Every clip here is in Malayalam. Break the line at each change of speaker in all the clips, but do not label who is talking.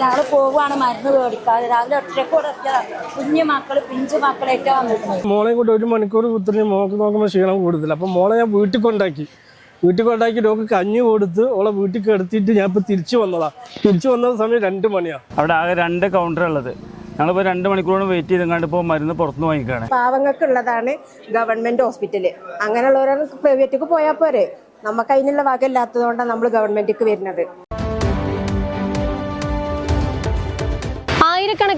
ഞങ്ങൾ പോവുകയാണ് മരുന്ന് മേടിക്കാതെ. രാവിലെ ഒറ്റക്കൂടെ കുഞ്ഞു മക്കൾ പിഞ്ചു മക്കളൊക്കെ വന്നിട്ടുണ്ട്
മോളെ കൊണ്ട് ഒരു മണിക്കൂർ കുത്തിരി മോക്ക് നോക്കുമ്പോൾ ക്ഷീണം കൂടുതൽ അപ്പം മോളെ ഞാൻ വീട്ടിൽ കൊണ്ടാക്കി. വീട്ടിൽ കൊണ്ടാക്കി ഡോക്ക് കഞ്ഞി കൊടുത്ത് ഓളെ വീട്ടിൽ കിടത്തിയിട്ട് ഞാൻ ഇപ്പൊ തിരിച്ചു വന്നതാ. തിരിച്ചു വന്ന സമയം രണ്ട് മണിയാണ്
അവിടെ ആകെ രണ്ട് കൗണ്ടർ ഉള്ളത്. ഞങ്ങളിപ്പോൾ രണ്ട് മണിക്കൂറോളം വെയിറ്റ് ചെയ്തെങ്ങാണ്ട് ഇപ്പോൾ മരുന്ന് പുറത്തുനിന്ന് വാങ്ങിക്കുകയാണ്
പാവങ്ങൾക്കുള്ളതാണ് ഗവൺമെന്റ് ഹോസ്പിറ്റൽ അങ്ങനെയുള്ളവരാണ് പ്രൈവറ്റിക്ക് പോയാൽ പോരെ. നമുക്ക് അതിനുള്ള വകയില്ലാത്തതുകൊണ്ടാണ് നമ്മൾ ഗവൺമെന്റിക്ക് വരുന്നത്.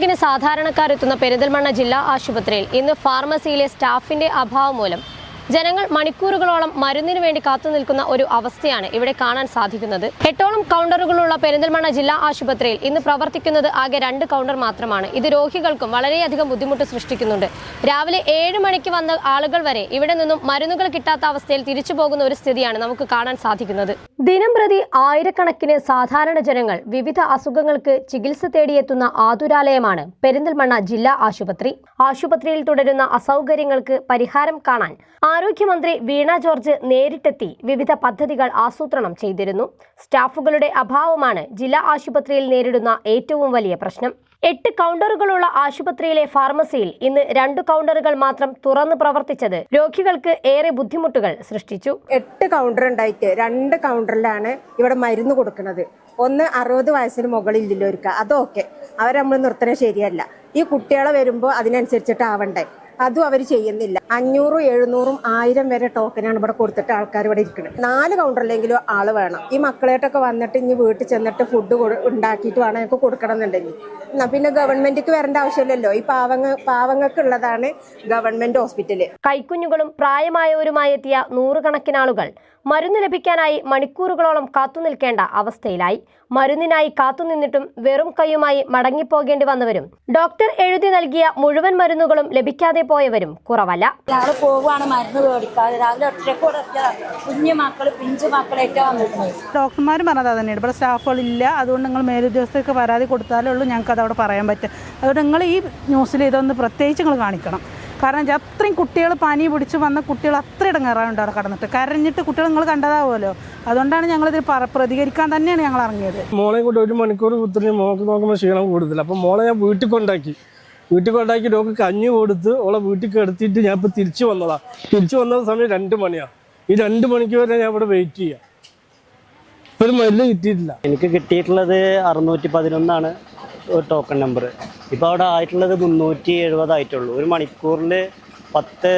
ആയിരക്കണക്കിന് സാധാരണക്കാരെത്തുന്ന പെരിന്തൽമണ്ണ ജില്ലാ ആശുപത്രിയിൽ ഇന്ന് ഫാർമസിയിലെ സ്റ്റാഫിന്റെ അഭാവം മൂലം ജനങ്ങൾ മണിക്കൂറുകളോളം മരുന്നിനു വേണ്ടി കാത്തുനിൽക്കുന്ന ഒരു അവസ്ഥയാണ് ഇവിടെ കാണാൻ സാധിക്കുന്നത്. എട്ടോളം കൗണ്ടറുകളുള്ള പെരിന്തൽമണ്ണ ജില്ലാ ആശുപത്രിയിൽ ഇന്ന് പ്രവർത്തിക്കുന്നത് ആകെ രണ്ട് കൗണ്ടർ മാത്രമാണ്. ഇത് രോഗികൾക്കും വളരെയധികം ബുദ്ധിമുട്ട് സൃഷ്ടിക്കുന്നുണ്ട്. രാവിലെ ഏഴ് മണിക്ക് വന്ന ആളുകൾ വരെ ഇവിടെ നിന്നും മരുന്നുകൾ കിട്ടാത്ത അവസ്ഥയിൽ തിരിച്ചു പോകുന്ന ഒരു സ്ഥിതിയാണ് നമുക്ക് കാണാൻ സാധിക്കുന്നത്. ദിനം പ്രതി ആയിരക്കണക്കിന് സാധാരണ ജനങ്ങൾ വിവിധ അസുഖങ്ങൾക്ക് ചികിത്സ തേടിയെത്തുന്ന ആതുരാലയമാണ് പെരിന്തൽമണ്ണ ജില്ലാ ആശുപത്രി. ആശുപത്രിയിൽ തുടരുന്ന അസൗകര്യങ്ങൾക്ക് പരിഹാരം കാണാൻ ആരോഗ്യമന്ത്രി വീണ ജോർജ് നേരിട്ടെത്തി വിവിധ പദ്ധതികൾ ആസൂത്രണം ചെയ്തിരുന്നു. സ്റ്റാഫുകളുടെ അഭാവമാണ് ജില്ലാ ആശുപത്രിയിൽ നേരിടുന്ന ഏറ്റവും വലിയ പ്രശ്നം. എട്ട് കൗണ്ടറുകളുള്ള ആശുപത്രിയിലെ ഫാർമസിയിൽ ഇന്ന് രണ്ട് കൗണ്ടറുകൾ മാത്രം തുറന്നു പ്രവർത്തിച്ചത് രോഗികൾക്ക് ഏറെ ബുദ്ധിമുട്ടുകൾ സൃഷ്ടിച്ചു.
എട്ട് കൗണ്ടർ ഉണ്ടായിട്ട് രണ്ട് കൗണ്ടറിലാണ് ഇവിടെ മരുന്ന് കൊടുക്കുന്നത്. ഒന്ന് അറുപത് വയസ്സിന് മുകളിലുള്ളവർക്ക് അതൊക്കെ അവർ നമ്മൾ നിർത്തണ ശരിയല്ല. ഈ കുട്ടികളെ വരുമ്പോൾ അതിനനുസരിച്ചിട്ട് ആവണ്ടേ അതും അവർ ചെയ്യുന്നില്ല. അഞ്ഞൂറും എഴുന്നൂറും ആയിരം വരെ ടോക്കനാണ് ഇവിടെ കൊടുത്തിട്ട് ആൾക്കാർ ഇവിടെ ഇരിക്കുന്നത് നാല് കൗണ്ടറിലെങ്കിലും ആൾ വേണം. ഈ മക്കളായിട്ടൊക്കെ വന്നിട്ട് ഇനി വീട്ടിൽ ചെന്നിട്ട് ഫുഡ് ഉണ്ടാക്കിയിട്ട് വേണം ഞങ്ങൾക്ക് കൊടുക്കണം എന്നുണ്ടെങ്കിൽ എന്നാൽ പിന്നെ ഗവൺമെന്റിക്ക് വരേണ്ട ആവശ്യമില്ലല്ലോ. ഈ പാവങ്ങ പാവങ്ങൾക്കുള്ളതാണ് ഗവൺമെന്റ് ഹോസ്പിറ്റൽ
കൈക്കുഞ്ഞുകളും പ്രായമായവരുമായി എത്തിയ നൂറുകണക്കിന് ആളുകൾ മരുന്ന് ലഭിക്കാനായി മണിക്കൂറുകളോളം കാത്തുനിൽക്കേണ്ട അവസ്ഥയിലായി. മരുന്നിനായി കാത്തുനിന്നിട്ടും വെറും കൈയുമായി മടങ്ങിപ്പോകേണ്ടി വന്നവരും. ഡോക്ടർ എഴുതി നൽകിയ മുഴുവൻ മരുന്നുകളും ലഭിക്കാതെ പോയവരും കുറവല്ല.
ഞങ്ങൾ പോവുകയാണ് മരുന്ന് മേടിക്കാതെ. രാവിലെ ഒറ്റക്കൂടെ കുഞ്ഞു മക്കൾ പിഞ്ചു മക്കളായിട്ടാണ് വന്നിട്ടുണ്ട്.
ഡോക്ടർമാർ പറഞ്ഞത് തന്നെയാണ് ഇവിടെ സ്റ്റാഫുകളില്ല. അതുകൊണ്ട് നിങ്ങൾ മേലുദ്യോഗസ്ഥർക്ക് പരാതി കൊടുത്താലേ ഉള്ളൂ ഞങ്ങൾക്ക് അതവിടെ പറയാൻ പറ്റും. അതുകൊണ്ട് നിങ്ങൾ ഈ ന്യൂസിൽ ഇതൊന്ന് പ്രത്യേകിച്ച് നിങ്ങൾ കാണിക്കണം. കാരണം വെച്ചാൽ അത്രയും കുട്ടികൾ പനി പിടിച്ച് വന്ന കുട്ടികൾ അത്ര ഇടങ്ങാറാറുണ്ട് അവിടെ കടന്നിട്ട്. കരഞ്ഞിട്ട് കുട്ടികൾ നിങ്ങൾ കണ്ടതാവുമല്ലോ. അതുകൊണ്ടാണ് ഞങ്ങൾ ഇതിൽ പ്രതികരിക്കാൻ തന്നെയാണ് ഞങ്ങൾ ഇറങ്ങിയത്.
മോളെ കൊണ്ട് ഒരു മണിക്കൂർ കുത്തിരി മോക്ക് നോക്കുമ്പോൾ ക്ഷീണം കൂടുതൽ അപ്പം മോളെ ഞാൻ വീട്ടിൽ കൊണ്ടാക്കി. വീട്ടിൽ കൊണ്ടാക്കി ഡോക്ക് കഞ്ഞി കൊടുത്ത് ഓളെ വീട്ടിൽ കിടത്തിയിട്ട് ഞാൻ ഇപ്പം തിരിച്ചു വന്നതാ. തിരിച്ചു വന്ന സമയം രണ്ട് മണിയാ. ഈ രണ്ട് മണിക്ക് വരെ ഞാൻ ഇവിടെ വെയിറ്റ് ചെയ്യാം. ഒരു മരുന്ന് കിട്ടിയിട്ടില്ല.
എനിക്ക് കിട്ടിയിട്ടുള്ളത് അറുന്നൂറ്റി പതിനൊന്നാണ് ഒരു ടോക്കൺ നമ്പർ ഇപ്പോൾ അവിടെ ആയിട്ടുള്ളത് മുന്നൂറ്റി എഴുപതായിട്ടുള്ളൂ ഒരു മണിക്കൂറിൽ പത്ത്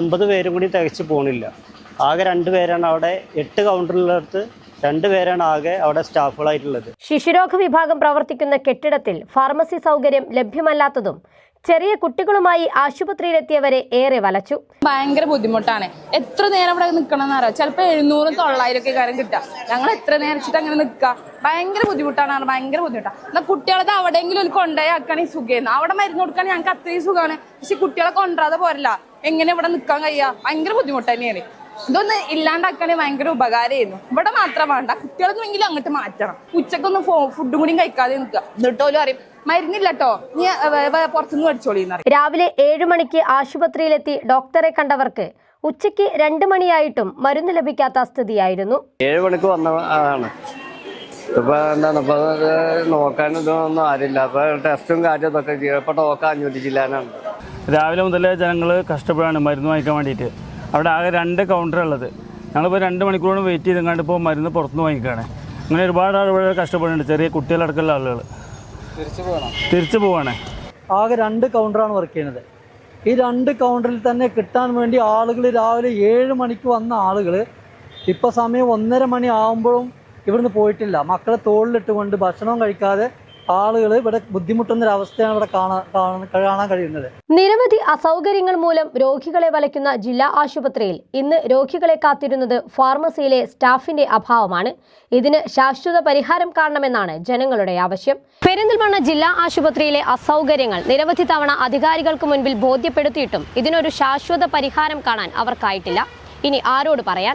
അമ്പത് പേരും കൂടി തികച്ച് പോണില്ല. ആകെ രണ്ട് പേരാണ് അവിടെ. എട്ട് കൗണ്ടറിലടുത്ത് രണ്ട് പേരാണ് ആകെ അവിടെ സ്റ്റാഫുകളായിട്ടുള്ളത്.
ശിശുരോഗ വിഭാഗം പ്രവർത്തിക്കുന്ന കെട്ടിടത്തിൽ ഫാർമസി സൗകര്യം ലഭ്യമല്ലാത്തതും ചെറിയ കുട്ടികളുമായി ആശുപത്രിയിലെത്തിയവരെ ഏറെ വലച്ചു.
ഭയങ്കര ബുദ്ധിമുട്ടാണ്. എത്ര നേരം അവിടെ നിൽക്കണം എന്നറിയാം ചിലപ്പോൾ എഴുന്നൂറും തൊള്ളായിരം ഒക്കെ കാര്യം കിട്ടുക. ഞങ്ങൾ എത്ര നേരം വെച്ചിട്ട് അങ്ങനെ നിൽക്കുക? ഭയങ്കര ബുദ്ധിമുട്ടാണ് ഭയങ്കര ബുദ്ധിമുട്ടാണ്. എന്നാൽ കുട്ടികളത് അവിടെയെങ്കിലും ഒരു കൊണ്ടുപോയി ആക്കുകയാണെങ്കിൽ സുഖമായിരുന്നു അവിടെ മരുന്ന് കൊടുക്കാൻ ഞങ്ങൾക്ക് അത്രയും സുഖമാണ്. പക്ഷെ കുട്ടികളെ കൊണ്ടുവരാതെ പോരല്ല. എങ്ങനെ ഇവിടെ നിൽക്കാൻ കഴിയുക? ഭയങ്കര ബുദ്ധിമുട്ട് തന്നെയാണ്. ഇതൊന്ന് ഇല്ലാണ്ടാക്കണേ ഭയങ്കര ഉപകാരമായിരുന്നു. ഇവിടെ മാത്രം വേണ്ട. കുട്ടികളൊന്നുമെങ്കിലും അങ്ങോട്ട് മാറ്റണം. ഉച്ചക്കൊന്നും ഫുഡും കൂടി കഴിക്കാതെ നിൽക്കുക. എന്നിട്ട് പോലും അറിയും മരുന്നില്ല കേട്ടോ നീ പുറത്തുനിന്ന് മേടിച്ചോളി അറിയാം
രാവിലെ ഏഴു മണിക്ക് ആശുപത്രിയിലെത്തി ഡോക്ടറെ കണ്ടവർക്ക് ഉച്ചയ്ക്ക് രണ്ട് മണിയായിട്ടും മരുന്ന് ലഭിക്കാത്ത സ്ഥിതിയായിരുന്നു.
ഏഴ് മണിക്ക് വന്നതാണ് ഇപ്പൊ എന്താണ് ഇപ്പൊ നോക്കാൻ ഇതൊന്നും ആരില്ല അപ്പൊ ടെസ്റ്റും കാര്യമൊക്കെ ഇപ്പൊ അഞ്ഞൂറ്റി ജില്ലാനാണ്
രാവിലെ മുതലേ ജനങ്ങൾ കഷ്ടപ്പെടാണ് മരുന്ന് വാങ്ങിക്കാൻ വേണ്ടിയിട്ട്. അവിടെ ആകെ രണ്ട് കൗണ്ടർ ഉള്ളത്. ഞങ്ങളിപ്പോൾ രണ്ട് മണിക്കൂറോളം വെയിറ്റ് ചെയ്തെങ്ങാണ്ട് ഇപ്പോൾ മരുന്ന് പുറത്തുനിന്ന് വാങ്ങിക്കുകയാണ് അങ്ങനെ ഒരുപാട് ആൾ ആളുകൾ കഷ്ടപ്പെടുന്നുണ്ട്. ചെറിയ കുട്ടികളടക്കമുള്ള ആളുകൾ തിരിച്ചു പോവാണ്.
ആകെ രണ്ട് കൗണ്ടറാണ് വർക്ക് ചെയ്യുന്നത്. ഈ രണ്ട് കൗണ്ടറിൽ തന്നെ കിട്ടാൻ വേണ്ടി ആളുകൾ രാവിലെ ഏഴ് മണിക്ക് വന്ന ആളുകൾ ഇപ്പോൾ സമയം ഒന്നര മണി ആകുമ്പോഴും ഇവിടുന്ന് പോയിട്ടില്ല. മക്കളെ തോളിലിട്ടുകൊണ്ട് ഭക്ഷണം കഴിക്കാതെ ആളുകൾ ഇവിടെ ബുദ്ധിമുട്ടുന്ന ഒരു അവസ്ഥയാണ് ഇവിടെ കാണാൻ കാണാൻ കാണാൻ കഴിയുന്നത്.
നിരവധി അസൗകര്യങ്ങൾ മൂലം രോഗികളെ വലയ്ക്കുന്ന ജില്ലാ ആശുപത്രിയിൽ ഇന്ന് രോഗികളെ കാത്തിരുന്നത് ഫാർമസിയിലെ സ്റ്റാഫിന്റെ അഭാവമാണ്. ഇതിന് ശാശ്വത പരിഹാരം കാണണമെന്നാണ് ജനങ്ങളുടെ ആവശ്യം. പെരിന്തൽമണ്ണ ജില്ലാ ആശുപത്രിയിലെ അസൗകര്യങ്ങൾ നിരവധി തവണ അധികാരികൾക്ക് മുൻപിൽ ബോധ്യപ്പെടുത്തിയിട്ടും ഇതിനൊരു ശാശ്വത പരിഹാരം കാണാൻ അവർക്കായിട്ടില്ല. ഇനി ആരോട് പറയാൻ?